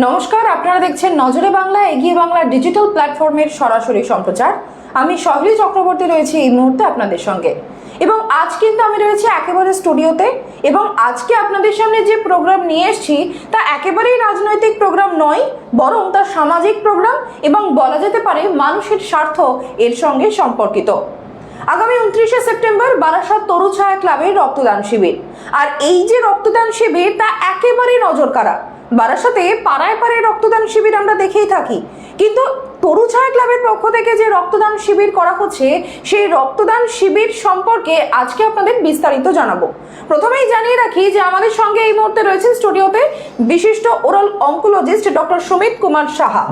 নমস্কার, আপনারা দেখছেন নজরে বাংলা, এগিয়ে বাংলা ডিজিটাল প্ল্যাটফর্মের সরাসরি সম্প্রচার। আমি সহলি চক্রবর্তী রয়েছি এই মুহূর্তে আপনাদের সঙ্গে। এবং আজ কিন্তু আমি রয়েছি একেবারে স্টুডিওতে এবং আজকে আপনাদের সামনে যে প্রোগ্রাম নিয়ে এসেছি, তা একেবারেই রাজনৈতিক প্রোগ্রাম নয়, বরং তা সামাজিক প্রোগ্রাম এবং বলা যেতে পারে মানুষের স্বার্থ এর সঙ্গে সম্পর্কিত। আগামী উনত্রিশে সেপ্টেম্বর বারাসাত তরু ছায়া ক্লাবের রক্তদান শিবির। আর এই যে রক্তদান শিবির, তা একেবারে নজর কাড়া বারাসাতে পাড়ায় পাড়ায় রক্তদান শিবির আমরা দেখেই থাকি। কিন্তু তরু ছায়া ক্লাবের পক্ষ থেকে যে রক্তদান শিবির করা হচ্ছে সেই রক্তদান শিবির সম্পর্কে আজকে আপনাদের বিস্তারিত জানাব। প্রথমেই জানিয়ে রাখি যে আমাদের সঙ্গে এই মুহূর্তে রয়েছেন স্টুডিওতে বিশিষ্ট oral oncologist doctor Sumit Kumar Saha.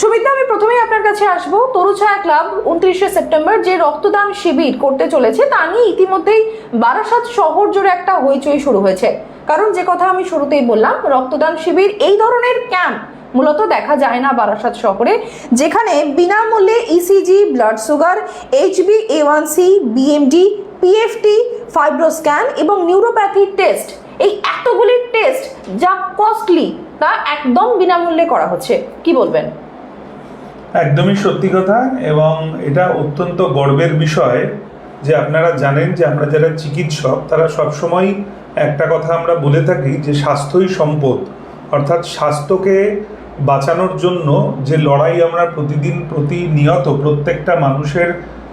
Sumita আমি প্রথমেই আপনার কাছে আসব। তরুছায়া ক্লাব উনত্রিশে সেপ্টেম্বর যে রক্তদান শিবির করতে চলেছে তা নিয়ে ইতিমধ্যেই বারাসাত শহর জুড়ে একটা হইচই শুরু হয়েছে। কারণ যে কথা আমি শুরুতেই বললাম, রক্তদান শিবির এই ধরনের ক্যাম্প মূলত দেখা যায় না বারাসাত শহরে, যেখানে বিনামূল্যে ECG blood sugar HB A one C BMD PFT fibroscan এবং নিউরোপ্যাথি টেস্ট এই এতগুলি টেস্ট যা কস্টলি তা একদম বিনামূল্যে করা হচ্ছে। কি বলবেন? একদমই সত্যি কথা এবং এটা অত্যন্ত গর্বের বিষয় যে আপনারা জানেন যে আমরা যারা চিকিৎসক, তারা সবসময় একটা কথা আমরা বলে থাকি যে স্বাস্থ্যই সম্পদ। অর্থাৎ স্বাস্থ্যকে বাঁচানোর জন্য যে লড়াই আমরা প্রতিদিন প্রতিনিয়ত প্রত্যেকটা মানুষের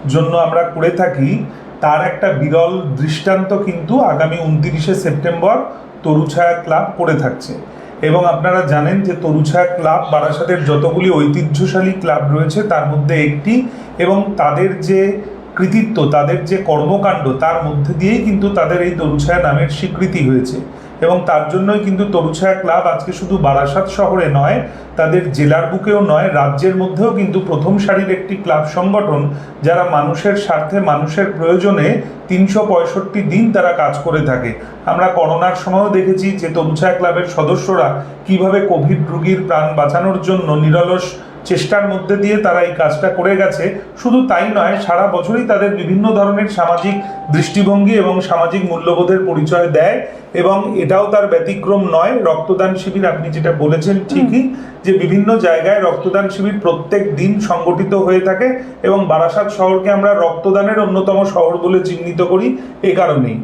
জন্য আমরা করে থাকি, তার একটা বিরল দৃষ্টান্ত কিন্তু আগামী উনতিরিশে সেপ্টেম্বর তরুছায়া ক্লাব করে থাকছে। এবং আপনারা জানেন যে তরুছায়া ক্লাব, বারাসাতের যতগুলি ঐতিহ্যশালী ক্লাব রয়েছে, তার মধ্যে একটি এবং তাদের যে কৃতিত্ব, তাদের যে কর্মকাণ্ড, তার মধ্যে দিয়েই কিন্তু তাদের এই তরুছায়া নামের স্বীকৃতি হয়েছে। এবং তার জন্যই কিন্তু তরুছায়া ক্লাব আজকে শুধু বারাসাত শহরে নয়, তাদের জেলার বুকেও নয়, রাজ্যের মধ্যেও কিন্তু প্রথম সারির একটি ক্লাব সংগঠন, যারা মানুষের স্বার্থে, মানুষের প্রয়োজনে তিনশো পঁয়ষট্টি দিন তারা কাজ করে থাকে। আমরা করোনার সময়ও দেখেছি যে তরুছায়া ক্লাবের সদস্যরা কীভাবে কোভিড রোগীর প্রাণ বাঁচানোর জন্য নিরলস চেষ্টার মধ্যে দিয়ে তারা এই কাজটা করে গেছে। শুধু তাই নয়, সারা বছরই তাদের বিভিন্ন ধরনের সামাজিক দৃষ্টিভঙ্গি এবং সামাজিক মূল্যবোধের পরিচয় দেয় এবং এটাও তার ব্যতিক্রম নয়। রক্তদান শিবির, আপনি যেটা বলেছেন ঠিকই, যে বিভিন্ন জায়গায় রক্তদান শিবির প্রত্যেক দিন সংগঠিত হয়ে থাকে এবং বারাসাত শহরকে আমরা রক্তদানের অন্যতম শহর বলে চিহ্নিত করি এ কারণেই।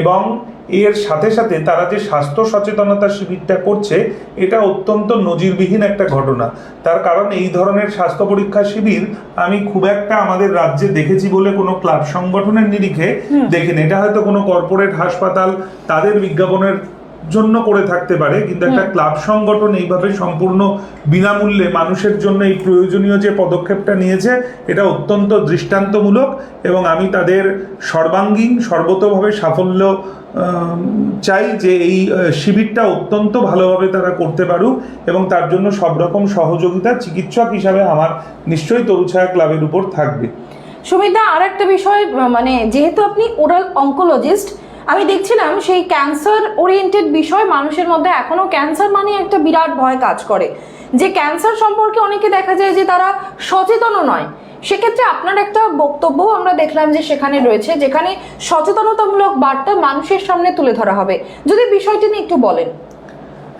এবং এর সাথে সাথে তারা যে স্বাস্থ্য সচেতনতা শিবিরটা করছে এটা অত্যন্ত নজিরবিহীন একটা ঘটনা। তার কারণ এই ধরনের স্বাস্থ্য পরীক্ষা শিবির আমি খুব একটা আমাদের রাজ্যে দেখেছি বলে কোনো ক্লাব সংগঠনের নিরিখে দেখিনি। এটা হয়তো কোনো কর্পোরেট হাসপাতাল তাদের বিজ্ঞাপনের জন্য করে থাকতে পারে কিন্তু একটা ক্লাব সংগঠন এইভাবে সম্পূর্ণ বিনামূল্যে মানুষের জন্য এই প্রয়োজনীয় যে পদক্ষেপটা নিয়েছে এটা অত্যন্ত দৃষ্টান্তমূলক এবং আমি তাদের সর্বাঙ্গীন সর্বতভাবে সাফল্য চাই যে এই শিবিরটা অত্যন্ত ভালোভাবে তারা করতে পারুক এবং তার জন্য সব রকম সহযোগিতা চিকিৎসক হিসাবে আমার নিশ্চয়ই তরুছায়া ক্লাবের উপর থাকবে। সুমিতা আর একটা বিষয় মানে যেহেতু আপনি ওরাল অঙ্কোলজিস্ট আমি দেখছিলাম সেই ক্যান্সার ওরিয়েন্টেড বিষয় মানুষের মধ্যে এখনও ক্যান্সার মানে একটা বিরাট ভয় কাজ করে। যে ক্যান্সার সম্পর্কে অনেকে দেখা যায় যে তারা সচেতনও নয়। সেক্ষেত্রে আপনার একটা বক্তব্য আমরা দেখলাম যে সেখানে রয়েছে, যেখানে সচেতনতামূলক বার্তা মানুষের সামনে তুলে ধরা হবে। যদি বিষয়টি নিয়ে একটু বলেন।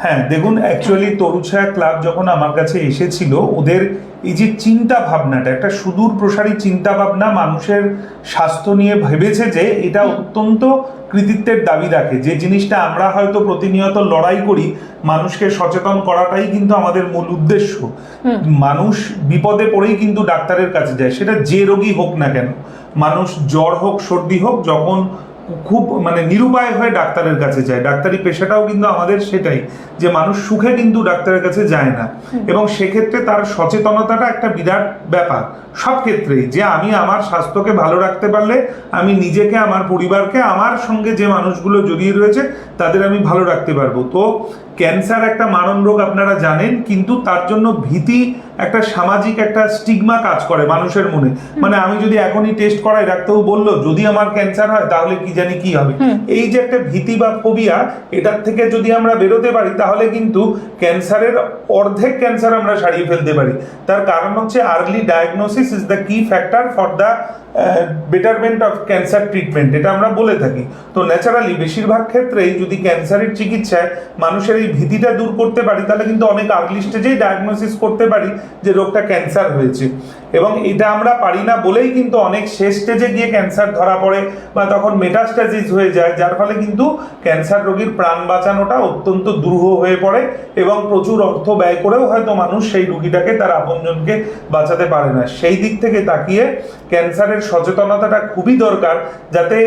হ্যাঁ দেখুন অ্যাকচুয়ালি তরুছায়া ক্লাব যখন আমার কাছে এসেছিল ওদের এই যে চিন্তা ভাবনাটা একটা সুদূর প্রসারী চিন্তা ভাবনা মানুষের স্বাস্থ্য নিয়ে ভেবেছে যে এটা অত্যন্ত কৃতিত্বের দাবি রাখে। যে জিনিসটা আমরা হয়তো প্রতিনিয়ত লড়াই করি মানুষকে সচেতন করাটাই কিন্তু আমাদের মূল উদ্দেশ্য। মানুষ বিপদে পড়েই কিন্তু ডাক্তারের কাছে যায়। সেটা যে রোগী হোক না কেন মানুষ জ্বর হোক সর্দি হোক যখন খুব মানে নিরুপায় হয়ে ডাক্তারের কাছে যায়। ডাক্তারি পেশাটাও কিন্তু আমাদের সেটাই যে মানুষ সুখে কিন্তু ডাক্তারের কাছে যায় না। এবং সেক্ষেত্রে তার সচেতনতাটা একটা বিরাট ব্যাপার। সব ক্ষেত্রেই যে আমি আমার স্বাস্থ্যকে ভালো রাখতে পারলে আমি নিজেকে আমার পরিবারকে আমার সঙ্গে যে মানুষগুলো জড়িয়ে রয়েছে তাদের আমি ভালো রাখতে পারব। তো ক্যান্সার একটা মারণ রোগ আপনারা জানেন কিন্তু তার জন্য ভীতি একটা সামাজিক একটা স্টিগমা কাজ করে মানুষের মনে। মানে আমি যদি এখনই টেস্ট করাই ডাক্তারবাবু বলল যদি আমার ক্যান্সার হয় তাহলে কি জানি কি হবে? এই যে একটা ভীতি বা ফোবিয়া এটার থেকে যদি আমরা বেরোতে পারি তাহলে কিন্তু ক্যান্সারের অর্ধেক ক্যান্সার আমরা সারিয়ে ফেলতে পারি। তার কারণ হচ্ছে early diagnosis is the key factor for the betterment of cancer treatment এটা আমরা বলে থাকি। তো ন্যাচারালি বেশিরভাগ ক্ষেত্রেই যদি ক্যান্সারের চিকিৎসায় মানুষের এই ভীতিটা দূর করতে পারি, তাহলে কিন্তু অনেক আর্লি স্টেজেই ডায়াগনোসিস করতে পারি যে রোগটা ক্যান্সার হয়েছে। এবং এটা আমরা পারি না বলেই কিন্তু অনেক শেষ স্টেজে গিয়ে ক্যান্সার ধরা পড়ে বা তখন মেটাস্টাসিস হয়ে যায়, যার ফলে কিন্তু ক্যান্সার রোগীর প্রাণ বাঁচানোটা অত্যন্ত দুরূহ হয়ে পড়ে এবং প্রচুর অর্থ ব্যয় করেও হয়তো মানুষ সেই রুগীটাকে তার আপনজনকে বাঁচাতে পারে না। সেই দিক থেকে তাকিয়ে ক্যান্সারের সচেতনতাটা খুবই দরকার যাতে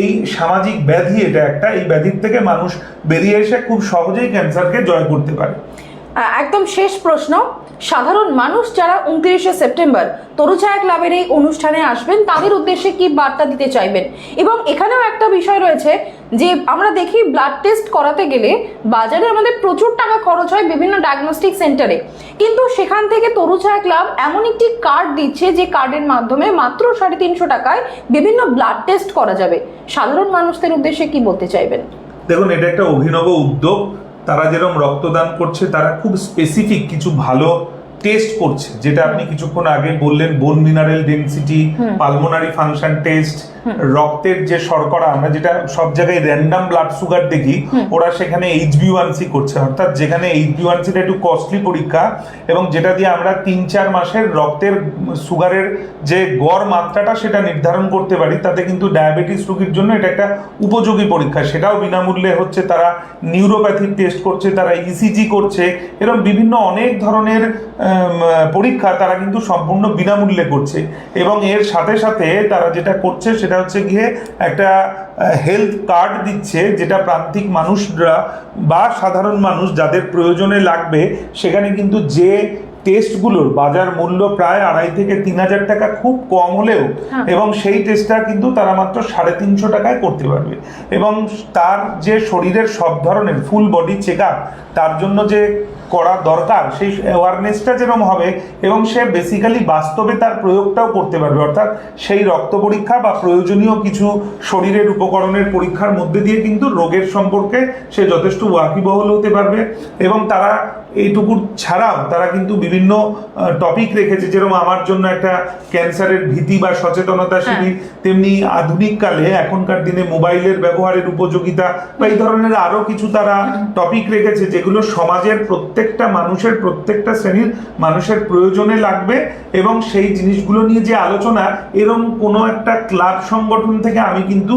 এই সামাজিক ব্যাধি, এটা একটা, এই ব্যাধির থেকে মানুষ বেরিয়ে এসে খুব সহজেই ক্যান্সারকে জয় করতে পারে। একদম শেষ প্রশ্ন। সাধারণ মানুষ যারা উনত্রিশে সেপ্টেম্বর তরুছায়া ক্লাবের এই অনুষ্ঠানে আসবেন, তাদের উদ্দেশ্যে কি বার্তা দিতে চাইবেন? এবং এখানেও একটা বিষয় রয়েছে যে, আমরা দেখি ব্লাড টেস্ট করাতে গেলে বাজারে আমাদের প্রচুর টাকা খরচ হয় বিভিন্ন ডায়াগনস্টিক সেন্টারে কিন্তু সেখান থেকে তরুছায়া ক্লাব এমন একটি কার্ড দিচ্ছে যে কার্ডের মাধ্যমে মাত্র সাড়ে তিনশো টাকায় বিভিন্ন ব্লাড টেস্ট করা যাবে। সাধারণ মানুষদের উদ্দেশ্যে কি বলতে চাইবেন? দেখুন, এটা একটা অভিনব উদ্যোগ। তারা যেরকম রক্তদান করছে তারা খুব স্পেসিফিক কিছু ভালো টেস্ট করছে। যেটা আপনি কিছুক্ষণ আগে বললেন bone mineral density pulmonary function test রক্তের যে শর্করা আমরা যেটা সব জায়গায় র্যান্ডাম ব্লাড সুগার দেখি ওরা সেখানে এইচ বি ওয়ানসি করছে অর্থাৎ যেখানে এইচ বি ওয়ানসিটা একটু কস্টলি পরীক্ষা এবং যেটা দিয়ে আমরা তিন চার মাসের রক্তের সুগারের যে গড় মাত্রাটা সেটা নির্ধারণ করতে পারি তাতে কিন্তু ডায়াবেটিস রোগীর জন্য এটা একটা উপযোগী পরীক্ষা। সেটাও বিনামূল্যে হচ্ছে তারা নিউরোপ্যাথির টেস্ট করছে তারা ইসিজি করছে এরকম বিভিন্ন অনেক ধরনের পরীক্ষা তারা কিন্তু সম্পূর্ণ বিনামূল্যে করছে। এবং এর সাথে সাথে তারা যেটা করছে সেটা হচ্ছে গিয়ে একটা হেলথ কার্ড দিচ্ছে যেটা প্রান্তিক মানুষরা বা সাধারণ মানুষ যাদের প্রয়োজনে লাগবে, সেখানে কিন্তু যে টেস্টগুলোর বাজার মূল্য প্রায় আড়াই থেকে তিন হাজার টাকা খুব কম হলেও হ্যাঁ। এবং সেই টেস্টটা কিন্তু তারা মাত্র সাড়ে তিনশো টাকায় করতে পারবে। এবং তার যে শরীরের সব ধরনের ফুল বডি চেক তার জন্য যে করা দরকার সেই অ্যাওয়ারনেসটা যেরকম হবে এবং সে বেসিক্যালি বাস্তবে তার প্রয়োগটাও করতে পারবে। অর্থাৎ সেই রক্ত পরীক্ষা বা প্রয়োজনীয় কিছু শরীরের উপকরণের পরীক্ষার মধ্যে দিয়ে কিন্তু রোগের সম্পর্কে সে যথেষ্ট ওয়াকিবহল হতে পারবে। এবং তারা এইটুকু ছাড়াও তারা কিন্তু বিভিন্ন টপিক রেখেছে। যেরকম আমার জন্য একটা ক্যান্সারের ভীতি বা সচেতনতা শিবির তেমনি আধুনিক কালে এখনকার দিনে মোবাইলের ব্যবহারের উপযোগিতা বা এই ধরনের আরও কিছু তারা টপিক রেখেছে যেগুলো সমাজের প্রত্যেকটা মানুষের প্রত্যেকটা শ্রেণির মানুষের প্রয়োজনে লাগবে এবং সেই জিনিসগুলো নিয়ে যে আলোচনা এরকম কোনো একটা ক্লাব সংগঠন থেকে আমি কিন্তু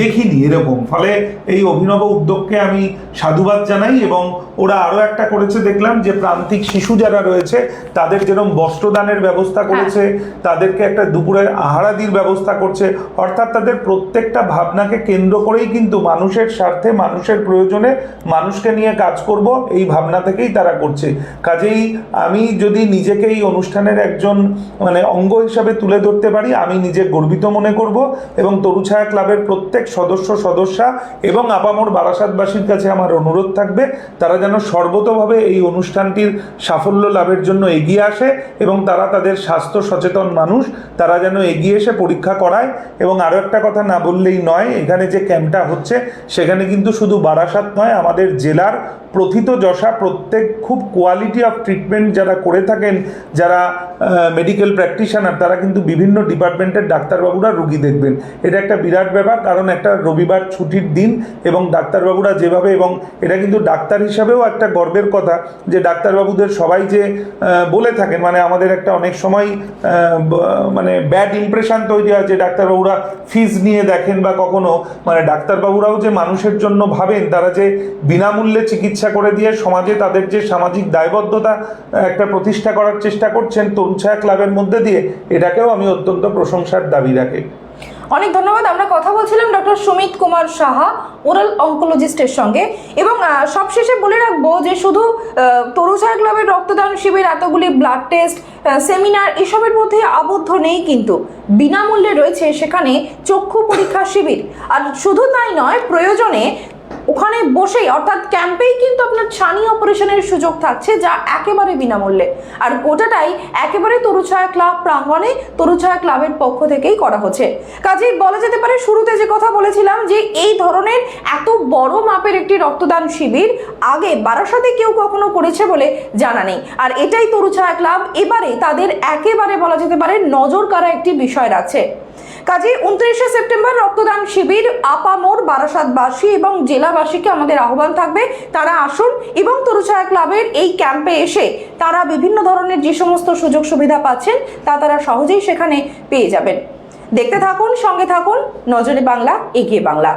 দেখিনি এরকম। ফলে এই অভিনব উদ্যোগকে আমি সাধুবাদ জানাই এবং ওরা আরও একটা করেছে দেখলাম যে প্রান্তিক শিশু যারা রয়েছে তাদের যেরকম বস্ত্রদানের ব্যবস্থা করেছে তাদেরকে একটা দুপুরের আহারাদির ব্যবস্থা করছে অর্থাৎ তাদের প্রত্যেকটা ভাবনাকে কেন্দ্র করেই কিন্তু মানুষের স্বার্থে মানুষের প্রয়োজনে মানুষকে নিয়ে কাজ করব এই ভাবনা থেকেই তারা করছে। কাজেই আমি যদি নিজেকে এই অনুষ্ঠানের একজন মানে অঙ্গ হিসাবে তুলে ধরতে পারি আমি নিজে গর্বিত মনে করব এবং তরুছায়া ক্লাবের প্রত্যেক সদস্য সদস্যা এবং আপামর বারাসাতবাসীর কাছে আমার অনুরোধ থাকবে তারা যেন সর্বতভাবে এই অনুষ্ঠানটির সাফল্য লাভের জন্য এগিয়ে আসে এবং তারা তাদের স্বাস্থ্য সচেতন মানুষ, তারা যেন এগিয়ে এসে পরীক্ষা করায়। এবং আরও একটা কথা না বললেই নয়, এখানে যে ক্যাম্পটা হচ্ছে, সেখানে কিন্তু শুধু বারাসাত নয়, আমাদের জেলার প্রথিত যশা প্রত্যেক খুব কোয়ালিটি অফ ট্রিটমেন্ট যারা করে থাকেন, যারা মেডিকেল প্র্যাকটিশনার তারা কিন্তু বিভিন্ন ডিপার্টমেন্টের ডাক্তারবাবুরা রুগী দেখবেন। এটা একটা বিরাট ব্যাপার, কারণ একটা রবিবার ছুটির দিন এবং ডাক্তারবাবুরা যেভাবে এবং এটা কিন্তু ডাক্তার হিসাবেও একটা গর্বের কথা যে ডাক্তারবাবুদের সবাই যে বলে থাকেন মানে আমাদের একটা অনেক সময় মানে ব্যাড ইমপ্রেশন তৈরি হয় যে ডাক্তারবাবুরা ফিজ নিয়ে দেখেন বা কখনো। মানে ডাক্তারবাবুরাও যে মানুষের জন্য ভাবেন, তারা যে বিনামূল্যে চিকিৎসা করে দিয়ে সমাজে তাদের যে সামাজিক দায়বদ্ধতা একটা প্রতিষ্ঠা করার চেষ্টা করছেন তরুছায়া ক্লাবের মধ্যে দিয়ে এটাকেও আমি অত্যন্ত প্রশংসার দাবি রাখি। অনেক ধন্যবাদ আমরা কথা বলছিলাম ডক্টর সুমিত কুমার সাহা ওরাল অঙ্কোলজিস্টের সঙ্গে। এবং সবশেষে বলে রাখব যে শুধু আহ, তরুছায়া ক্লাবের রক্তদান শিবির এতগুলি ব্লাড টেস্ট সেমিনার এসবের মধ্যে আবদ্ধ নেই কিন্তু। বিনামূল্যে রয়েছে সেখানে চক্ষু পরীক্ষা শিবির। আর শুধু তাই নয় প্রয়োজনে ওখানে বসেই, অর্থাৎ ক্যাম্পেই কিন্তু আপনার ছানি অপারেশনের সুযোগ থাকছে যা একেবারে বিনামূল্যে। আর গোটাটাই একেবারে তরুছায়া ক্লাব প্রাঙ্গণে, তরুছায়া ক্লাবের পক্ষ থেকেই করা হচ্ছে। কাজেই বলা যেতে পারে, শুরুতে যে কথা বলেছিলাম যে এই ধরনের এত বড় মাপের একটি রক্তদান শিবির আগে বারাসাতে কেউ কখনো করেছে বলে জানা নেই। আর এটাই তরুছায়া ক্লাব, এবারে তাদের একেবারে বলা যেতে পারে নজর কাড়া একটি বিষয় রাখছে। কাজে উনত্রিশে সেপ্টেম্বর রক্তদান শিবির আপামোর বারাসাতবাসী এবং জেলাবাসীকে আমাদের আহ্বান থাকবে। তারা আসুন এবং তরুছায়া ক্লাবের এই ক্যাম্পে এসে তারা বিভিন্ন ধরনের যে সমস্ত সুযোগ সুবিধা পাচ্ছেন, তা তারা সহজেই সেখানে পেয়ে যাবেন। দেখতে থাকুন, সঙ্গে থাকুন, নজরে বাংলা, এগিয়ে বাংলা।